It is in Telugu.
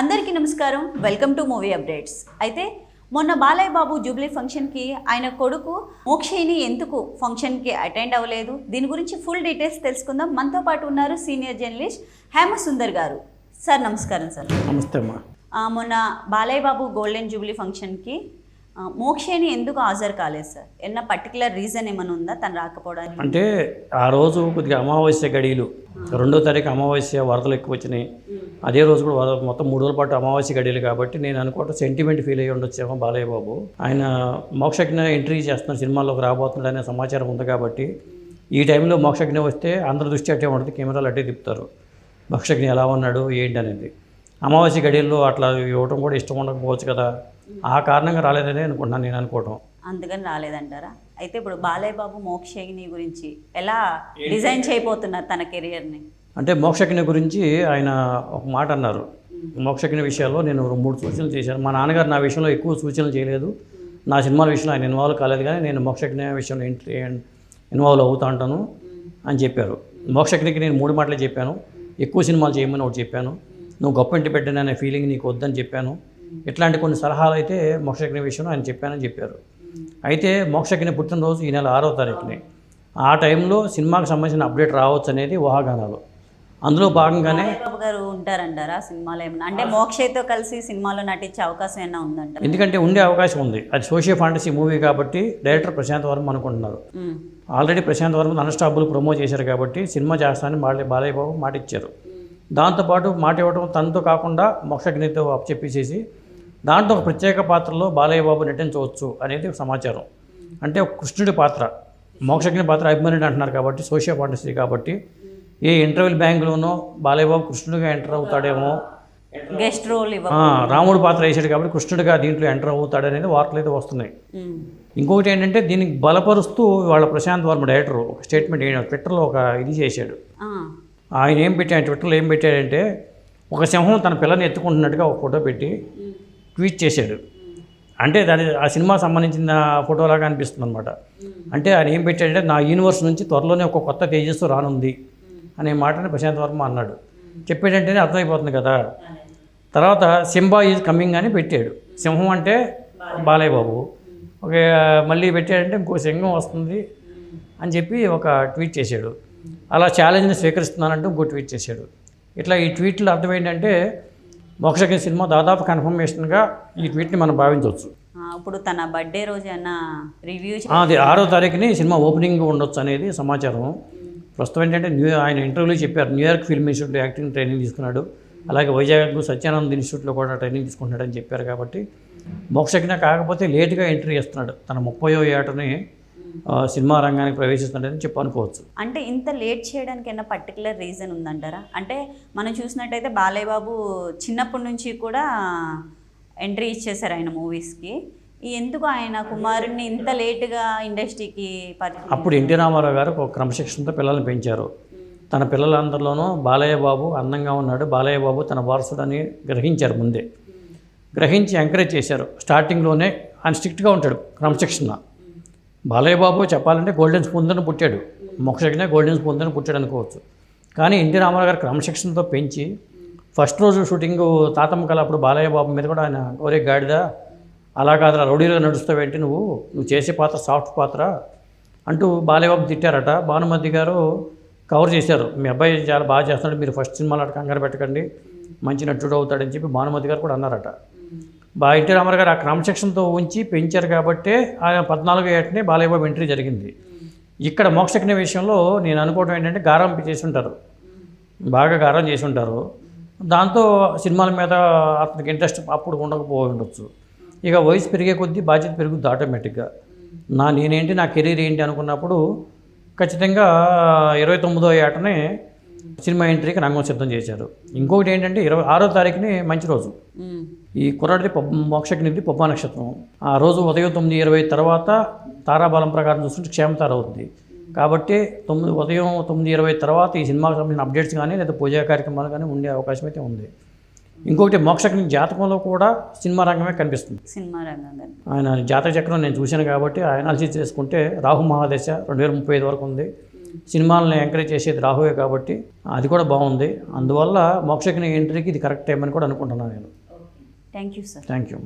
అందరికీ నమస్కారం. వెల్కమ్ టు మూవీ అప్డేట్స్ అయితే మొన్న బాలయ్య బాబు జూబ్లీ ఫంక్షన్కి ఆయన కొడుకు మోక్షిని ఎందుకు ఫంక్షన్కి అటెండ్ అవ్వలేదు? దీని గురించి ఫుల్ డీటెయిల్స్ తెలుసుకుందాం. మనతో పాటు ఉన్నారు సీనియర్ జర్నలిస్ట్ హేమ సుందర్ గారు. సార్ నమస్కారం సార్. నమస్తే మొన్న బాలయ్య బాబు గోల్డెన్ జూబ్లీ ఫంక్షన్కి మోక్షేని ఎందుకు హాజరు కాలేదు సార్? ఏమన్నా పర్టికులర్ రీజన్ ఏమైనా ఉందా? తను రాకపోవడానికి. అంటే ఆ రోజు కొద్దిగా అమావాస్య గడియలు. రెండో తారీఖు అమావాస్య వరదలు ఎక్కువ వచ్చినాయి. అదే రోజు కూడా మొత్తం మూడు రోజుల పాటు అమావాస్య గడియలు కాబట్టి నేను అనుకోవటం సెంటిమెంట్ ఫీల్ అయ్యి ఉండొచ్చేమో బాలయ్య బాబు ఆయన మోక్షజ్ఞ ఎంట్రీ చేస్తున్న సినిమాల్లోకి రాబోతున్నాడు అనే సమాచారం ఉంది కాబట్టి ఈ టైంలో మోక్షజ్ఞ వస్తే అందరి దృష్టి అట్టే ఉంటుంది కెమెరాలు అట్టే తిప్పుతారు. మోక్షజ్ఞ ఎలా ఉన్నాడు ఏంటి అనేది. అమావాస్య గడియల్లో అట్లా ఇవ్వటం కూడా ఇష్టం ఉండకపోవచ్చు కదా. ఆ కారణంగా రాలేదని అనుకుంటున్నాను నేను అనుకోవటం. అందుకని రాలేదంటారా? అయితే ఇప్పుడు బాలయ్య బాబు మోక్షేని గురించి ఎలా డిజైన్ చేయబోతున్నారు తన కెరియర్ని అంటే మోక్షజ్ఞ గురించి ఆయన ఒక మాట అన్నారు. మోక్షజ్ఞ విషయాల్లో నేను మూడు సూచనలు చేశాను. మా నాన్నగారు నా విషయంలో ఎక్కువ సూచనలు చేయలేదు. నా సినిమాల విషయంలో ఆయన ఇన్వాల్వ్ కాలేదు కానీ నేను మోక్షజ్ఞ విషయంలో ఇంట్రీ ఇన్వాల్వ్ అవుతా ఉంటాను అని చెప్పారు. మోక్షజ్ఞకి నేను మూడు మాటలు చెప్పాను. ఎక్కువ సినిమాలు చేయమని ఒకటి చెప్పాను. నువ్వు గొప్ప ఇంటి బిడ్డని అనే ఫీలింగ్ నీకు వద్దని చెప్పాను. ఇట్లాంటి కొన్ని సలహాలు అయితే మోక్షజ్ఞ విషయంలో ఆయన చెప్పానని చెప్పారు. అయితే మోక్షజ్ఞ పుట్టినరోజు ఈ నెల ఆరో తారీఖుని. ఆ టైంలో సినిమాకి సంబంధించిన అప్డేట్ రావచ్చు అనేది ఊహాగానాలు. అందులో భాగంగానే బాబు గారు ఉంటారంటారా సినిమాలో ఏమన్నా? అంటే మోక్షయ్యతో కలిసి సినిమాలో నటించే అవకాశం ఏమైనా ఉందంటారా? ఎందుకంటే ఉండే అవకాశం ఉంది. అది సోషియో ఫాంటసీ మూవీ కాబట్టి డైరెక్టర్ ప్రశాంత్ వర్మ అనుకుంటున్నారు. Already Prashanth Varma unstoppable promote చేశారు కాబట్టి సినిమా చేస్తానని బాలయ్య బాలయ్య బాబు మాట ఇచ్చారు దాంతోపాటు మాట ఇవ్వడం తనతో కాకుండా మోక్షజ్ఞతో చెప్పేసేసి దాంట్లో ఒక ప్రత్యేక పాత్రలో బాలయ్య బాబు నటించవచ్చు అనేది సమాచారం. అంటే ఒక కృష్ణుడి పాత్ర మోక్షజ్ఞ పాత్ర అభిమానుడు అంటున్నారు కాబట్టి సోషియో ఫాంటసీ కాబట్టి ఏ ఇంటర్వ్యూల్ బ్యాంకులోనో బాలయ్య బాబు కృష్ణుడిగా ఎంటర్ అవుతాడేమో. గెస్ట్ రోల్ రాముడు పాత్ర వేసాడు కాబట్టి కృష్ణుడిగా దీంట్లో ఎంటర్ అవుతాడనేది వార్తలు అయితే వస్తున్నాయి. ఇంకొకటి ఏంటంటే దీనికి బలపరుస్తూ వాళ్ళ ప్రశాంత్ వర్మ డైరెక్టర్ ఒక స్టేట్మెంట్ ఏంటి ట్విట్టర్లో ఒక ఇది చేశాడు. ఆయన ఏం పెట్టాడు? ట్విట్టర్లో ఏం పెట్టాడంటే ఒక సింహం తన పిల్లని ఎత్తుకుంటున్నట్టుగా ఒక ఫోటో పెట్టి ట్వీట్ చేశాడు. అంటే దాని ఆ సినిమా సంబంధించిన ఫోటోలాగా అనిపిస్తుంది అనమాట అంటే ఆయన ఏం పెట్టాడంటే నా యూనివర్స్ నుంచి త్వరలోనే ఒక కొత్త తేజస్సు రానుంది. అనే మాటని ప్రశాంత్ వర్మ అన్నాడు. చెప్పాడంటేనే అర్థమైపోతుంది కదా. తర్వాత సింబా ఈజ్ కమింగ్ అని పెట్టాడు. సింహం అంటే బాలయ్య. బాబు ఒక మళ్ళీ పెట్టాడంటే ఇంకో సింహం వస్తుంది అని చెప్పి ఒక ట్వీట్ చేశాడు. అలా ఛాలెంజ్ని స్వీకరిస్తున్నానంటూ ఇంకో ట్వీట్ చేశాడు. ఇట్లా ఈ ట్వీట్లో అర్థం ఏంటంటే మోక్షకి సినిమా దాదాపు కన్ఫర్మేషన్గా ఈ ట్వీట్ని మనం భావించవచ్చు. ఇప్పుడు తన బర్త్డే రోజు ఏమన్నా రివ్యూ అది ఆరో తారీఖుని సినిమా ఓపెనింగ్ ఉండొచ్చు అనేది సమాచారం. ప్రస్తుతం ఏంటంటే న్యూ ఆయన ఇంటర్వ్యూలో చెప్పారు. న్యూయార్క్ ఫిల్మ్ ఇన్స్టిట్యూట్లో యాక్టింగ్ ట్రైనింగ్ తీసుకున్నాడు. అలాగే వైజాగ్ సత్యానంద్ ఇన్స్టిట్యూట్లో కూడా ట్రైనింగ్ తీసుకుంటున్నాడని చెప్పారు కాబట్టి మోక్షజ్ఞ కాకపోతే లేటుగా ఎంట్రీ చేస్తున్నాడు. తన ముప్పయో ఏటని సినిమా రంగానికి ప్రవేశిస్తున్నాడని చెప్పి అనుకోవచ్చు. అంటే ఇంత లేట్ చేయడానికి ఏమైనా పర్టికులర్ రీజన్ ఉందంటారా? అంటే మనం చూసినట్టయితే బాలయ్య బాబు చిన్నప్పటి నుంచి కూడా ఎంట్రీ ఇచ్చేశారు ఆయన మూవీస్కి. ఎందుకు ఆయన కుమారుడిని ఇంత లేటుగా ఇండస్ట్రీకి అప్పుడు ఎన్టీ రామారావు గారు ఒక క్రమశిక్షణతో పిల్లల్ని పెంచారు. తన పిల్లలందరిలోనూ బాలయ్య బాబు అందంగా ఉన్నాడు. బాలయ్య బాబు తన వారసుడని గ్రహించారు ముందే. గ్రహించి ఎంకరేజ్ చేశారు. స్టార్టింగ్లోనే ఆయన స్ట్రిక్ట్గా ఉంటాడు క్రమశిక్షణ. బాలయ్య బాబు చెప్పాలంటే గోల్డెన్ స్పూన్తో పుట్టాడు. మోక్షజ్ఞ గోల్డెన్ స్పూన్తో పుట్టాడు అనుకోవచ్చు. కానీ ఎన్టీ రామారావు గారు క్రమశిక్షణతో పెంచి ఫస్ట్ రోజు షూటింగ్ తాతమ్మ కళ అప్పుడు బాలయ్య బాబు మీద కూడా ఆయన ఒరే గాడిద అలా కాదురా రౌడీలో నడుస్తావేంటి నువ్వు? నువ్వు చేసే పాత్ర సాఫ్ట్ పాత్ర అంటూ బాలయబాబు తిట్టారట. భానుమతి గారు కవర్ చేశారు. మీ అబ్బాయి చాలా బాగా చేస్తున్నాడు. మీరు ఫస్ట్ సినిమాలో కంగారు పెట్టకండి. మంచి నటుడు అవుతాడని చెప్పి భానుమతి గారు కూడా అన్నారట. బా ఎన్టీ రామారావు గారు ఆ క్రమశిక్షణతో ఉంచి పెంచారు కాబట్టే ఆయన పద్నాలుగు ఏటనే బాలయ్యబాబు ఎంట్రీ జరిగింది. ఇక్కడ మోక్షజ్ఞ విషయంలో నేను అనుకోవడం ఏంటంటే గారం చేసి ఉంటారు. బాగా గారం చేసి ఉంటారు. దాంతో సినిమాల మీద అతనికి ఇంట్రెస్ట్ అప్పుడు ఉండకపోయి ఉండొచ్చు. ఇక వయసు పెరిగే కొద్దీ బాధ్యత పెరుగుద్ది ఆటోమేటిక్గా నా నేనేంటి నా కెరీర్ ఏంటి అనుకున్నప్పుడు ఖచ్చితంగా ఇరవై తొమ్మిదో ఏటనే సినిమా ఎంట్రీకి రంగం సిద్ధం చేశారు. ఇంకొకటి ఏంటంటే ఇరవై ఆరో తారీఖుని మంచి రోజు. ఈ కుర్రాడిది పబ్ మోక్షజ్ఞది పబ్బా నక్షత్రం. ఆ రోజు ఉదయం తొమ్మిది ఇరవై తర్వాత తారాబలం ప్రకారం చూస్తుంటే క్షేమతార అవుతుంది కాబట్టి తొమ్మిది ఉదయం తొమ్మిది ఇరవై తర్వాత ఈ సినిమాకి సంబంధించిన అప్డేట్స్ కానీ లేదా పూజా కార్యక్రమాలు కానీ ఉండే అవకాశం అయితే ఉంది. ఇంకొకటి మోక్షజ్ఞ జాతకంలో కూడా సినిమా రంగమే కనిపిస్తుంది. సినిమా రంగం ఆయన జాతక చక్రం నేను చూశాను కాబట్టి ఆ అనాలిసిస్ చేసుకుంటే రాహు మహాదశ రెండు వేల ముప్పై ఐదు వరకు ఉంది. సినిమాలను ఎంకరేజ్ చేసేది రాహువే కాబట్టి అది కూడా బాగుంది. అందువల్ల మోక్షజ్ఞ ఎంట్రీకి ఇది కరెక్ట్ టైం అని కూడా అనుకుంటున్నాను నేను. Thank you sir thank you